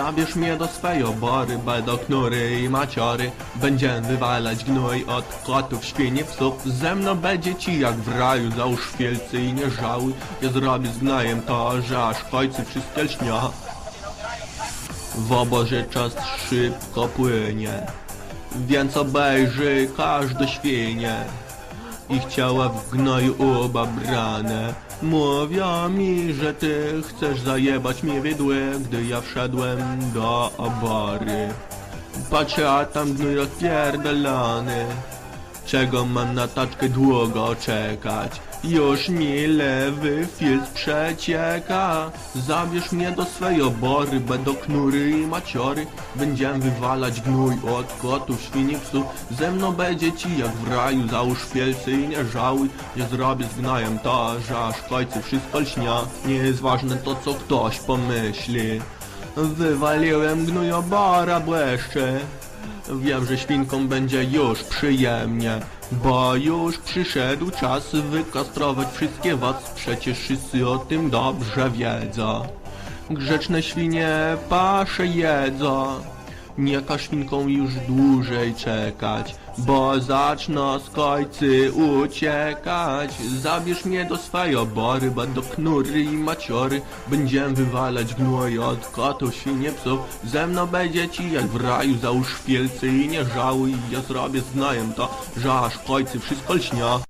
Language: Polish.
Zabierz mnie do swej obory, będą knury i maciory. Będziemy wywalać gnój od kotów, świnie, psów Ze mną będzie ci jak w raju, załóż wielcy i nie żałuj. Ja zrobię z gnojem to, że aż końcy wszystkie lśnia W oborze czas szybko płynie Więc obejrzy każde świnie ich ciała w gnoju ubabrane Mówią mi, że ty chcesz zajebać mi widły Gdy ja wszedłem do obory. Patrzę, a tam gnój rozpierdolony Czego mam na taczkę długo czekać? Już mi lewy filtr przecieka. Zabierz mnie do swej obory Będą knury i maciory Będziemy wywalać gnój od kotów, świni, psów Ze mną będzie ci jak w raju Załóż wielcy i nie żałuj. Ja zrobię z gnojem to, że aż końcu wszystko lśnia. Nie jest ważne to co ktoś pomyśli. Wywaliłem gnojobara błeszcze Wiem, że świnkom będzie już przyjemnie Bo już przyszedł czas wykastrować wszystkie was. Przecież wszyscy o tym dobrze wiedzą. Grzeczne świnie pasze jedzą Nie każ świnkom już dłużej czekać Bo zaczną z końcy uciekać. Zabierz mnie do swojej obory Będą knury i maciory Będziemy wywalać gnój od kotów, świnie, psów Ze mną będzie ci jak w raju. Załóż wielcy i nie żałuj Ja zrobię z gnojem to, że aż w końcu wszystko lśnia